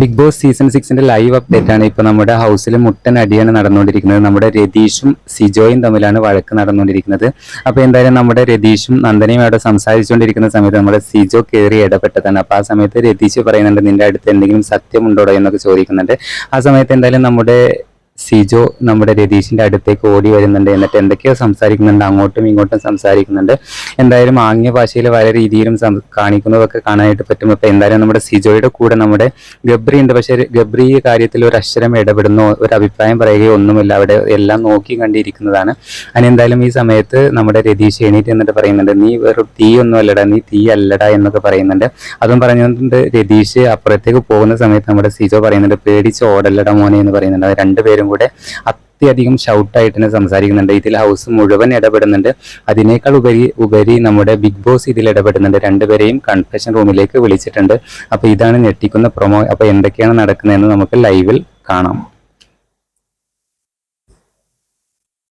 Big boss season സിക്സിന്റെ live update ആണ്. ഇപ്പൊ നമ്മുടെ ഹൗസിൽ മുട്ടൻ അടിയാണ് നടന്നുകൊണ്ടിരിക്കുന്നത്. നമ്മുടെ രതീഷും സിജോയും തമ്മിലാണ് വഴക്ക് നടന്നുകൊണ്ടിരിക്കുന്നത്. അപ്പൊ എന്തായാലും നമ്മുടെ രതീഷും നന്ദനയും അവിടെ സംസാരിച്ചുകൊണ്ടിരിക്കുന്ന സമയത്ത് നമ്മുടെ സിജോ കയറി ഇടപെട്ടതാണ്. അപ്പൊ ആ സമയത്ത് രതീഷ് പറയുന്നുണ്ട് നിന്റെ അടുത്ത് എന്തെങ്കിലും സത്യമുണ്ടോടോ? എന്നൊക്കെ ചോദിക്കുന്നുണ്ട്. ആ സമയത്ത് എന്തായാലും നമ്മുടെ സിജോ നമ്മുടെ രതീഷിന്റെ അടുത്തേക്ക് ഓടി വരുന്നുണ്ട്. എന്നിട്ട് എന്തൊക്കെയോ സംസാരിക്കുന്നുണ്ട്. അങ്ങോട്ടും ഇങ്ങോട്ടും സംസാരിക്കുന്നുണ്ട്. എന്തായാലും ആംഗ്യ ഭാഷയിൽ പല രീതിയിലും കാണിക്കുന്നതൊക്കെ കാണാനായിട്ട് പറ്റും. അപ്പൊ എന്തായാലും നമ്മുടെ സിജോയുടെ കൂടെ നമ്മുടെ ഗബ്രി ഉണ്ട്. പക്ഷെ ഗബ്രി ഈ കാര്യത്തിൽ ഒരു അക്ഷരം ഇടപെടുന്നോ. ഒരു അഭിപ്രായം പറയുകയോ ഒന്നുമില്ല. അവിടെ എല്ലാം നോക്കി കണ്ടിരിക്കുന്നതാണ്. അതിന് എന്തായാലും ഈ സമയത്ത് നമ്മുടെ രതീഷ് എണീറ്റ് എന്നിട്ട് പറയുന്നുണ്ട് നീ വെറും തീ ഒന്നും അല്ലടാ. നീ തീ അല്ലടാ എന്നൊക്കെ പറയുന്നുണ്ട്. അതും പറഞ്ഞുകൊണ്ട് രതീഷ് അപ്പുറത്തേക്ക് പോകുന്ന സമയത്ത് നമ്മുടെ സിജോ പറയുന്നുണ്ട് പേടിച്ച് ഓടല്ലടാ മോനെ എന്ന് പറയുന്നുണ്ട്. രണ്ടുപേരും കൂടെ അത്യധികം ഷൗട്ടായിട്ട് തന്നെ സംസാരിക്കുന്നുണ്ട്. ഇതിൽ ഹൗസ് മുഴുവൻ ഇടപെടുന്നുണ്ട്. അതിനേക്കാൾ ഉപരി ഉപരി നമ്മുടെ ബിഗ് ബോസ് ഇതിൽ ഇടപെടുന്നുണ്ട്. രണ്ടുപേരെയും കൺഫെഷൻ റൂമിലേക്ക് വിളിച്ചിട്ടുണ്ട്. അപ്പൊ ഇതാണ് ഞെട്ടിക്കുന്ന പ്രൊമോ അപ്പൊ എന്തൊക്കെയാണ് നടക്കുന്നതെന്ന് നമുക്ക് ലൈവിൽ കാണാം.